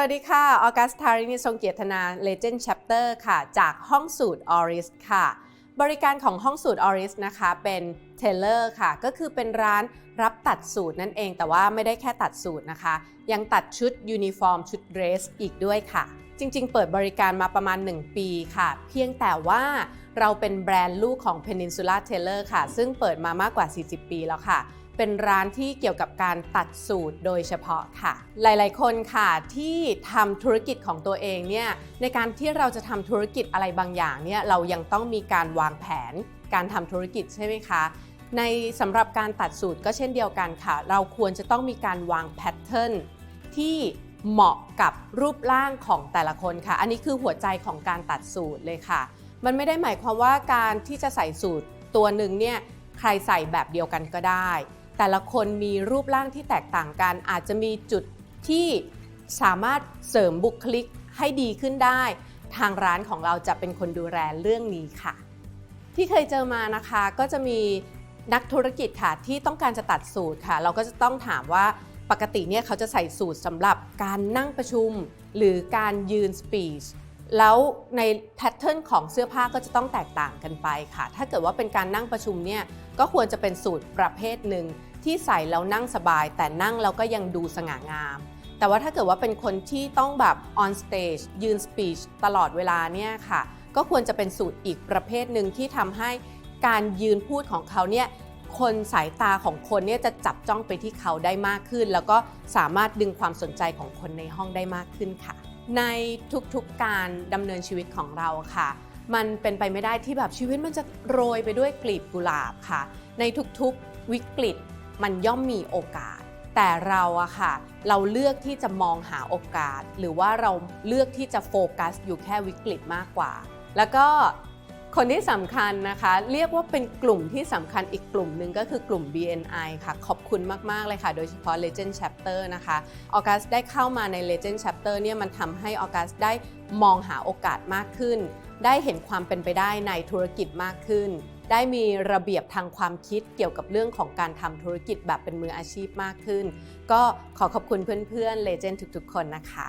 วัสดีค่ะ ออกัสทารินีทรงเกียรตินา Legend Chapter ค่ะ จากห้องสูตร Oris ค่ะ บริการของห้องสูตร Oris นะคะ เป็นเทเลอร์ค่ะ ก็คือเป็นร้านรับตัดสูตรนั่นเอง แต่ว่าไม่ได้แค่ตัดสูตรนะคะ ยังตัดชุดยูนิฟอร์ม ชุดเดรสอีกด้วยค่ะ จริงๆ เปิดบริการมาประมาณ 1 ปีค่ะ เพียงแต่ว่าเราเป็นแบรนด์ลูกของ Peninsula Tailor ค่ะ ซึ่งเปิดมามากกว่า 40 ปีแล้วค่ะ เป็นร้านที่เกี่ยวกับการตัดสูตรโดยเฉพาะค่ะ หลายๆ คนค่ะที่ทำธุรกิจของตัวเองเนี่ยในการที่เราจะทำธุรกิจอะไรบางอย่างเนี่ยเรายังต้องมีการวางแผนการทำธุรกิจใช่ไหมคะในสำหรับการตัดสูตรก็เช่นเดียวกันค่ะ เราควรจะต้องมีการวางแพทเทิร์นที่เหมาะกับรูปร่างของแต่ละคนค่ะ อันนี้คือหัวใจของการตัดสูตรเลยค่ะ มันไม่ได้หมายความว่าการที่จะใส่สูตรตัวหนึ่งเนี่ยใครใส่แบบเดียวกันก็ได้ แต่ละคนมีรูปร่างที่แตกต่างกัน อาจจะมีจุดที่สามารถเสริมบุคลิกให้ดีขึ้นได้ ทางร้านของเราจะเป็นคนดูแลเรื่องนี้ค่ะ ที่เคยเจอมานะคะก็จะมีนักธุรกิจค่ะที่ต้องการจะตัดสูตรค่ะ เราก็จะต้องถามว่าปกติเนี่ยเขาจะใส่สูตรสำหรับการนั่งประชุม หรือการยืนสปีชแล้วในแพทเทิร์นของเสื้อผ้าก็จะต้องแตกต่างกันไปค่ะ ถ้าเกิดว่าเป็นการนั่งประชุมเนี่ยก็ควรจะเป็นสูตรประเภทหนึ่ง ที่ใส่แล้วนั่งสบาย แต่นั่งแล้วก็ยังดูสง่างาม แต่ว่าถ้าเกิดว่าเป็นคนที่ต้องแบบ on stage ยืน speech ตลอดเวลาเนี่ยค่ะ ก็ควรจะเป็นสูตรอีกประเภทหนึ่งที่ทำให้การยืนพูดของเขาเนี่ยคนสายตาของคนเนี่ยจะจับจ้องไปที่เขาได้มากขึ้น แล้วก็สามารถดึงความสนใจของคนในห้องได้มากขึ้นค่ะ ในทุกๆการดำเนินชีวิตของเราค่ะ มันเป็นไปไม่ได้ที่แบบชีวิตมันจะโรยไปด้วยกลีบกุหลาบค่ะ ในทุกๆวิกฤต มันย่อมมีโอกาส แต่เราอะค่ะ เราเลือกที่จะมองหาโอกาส หรือว่าเราเลือกที่จะโฟกัสอยู่แค่วิกฤตมากกว่า แล้วก็คนที่สำคัญนะคะ เรียกว่าเป็นกลุ่มที่สำคัญอีกกลุ่มหนึ่งก็คือกลุ่ม BNI ค่ะ ขอบคุณมาก ๆ เลยค่ะ โดยเฉพาะ Legend Chapter นะคะออกัสได้เข้ามาใน Legend Chapter เนี่ยมันทำให้ออกัสได้มองหาโอกาสมากขึ้น ได้เห็นความเป็นไปได้ในธุรกิจมากขึ้น ได้มีระเบียบทางความคิดเกี่ยวกับเรื่องของการทำธุรกิจแบบเป็นมืออาชีพมากขึ้น ก็ขอขอบคุณเพื่อนๆเลเจนด์ทุกๆ คนนะคะ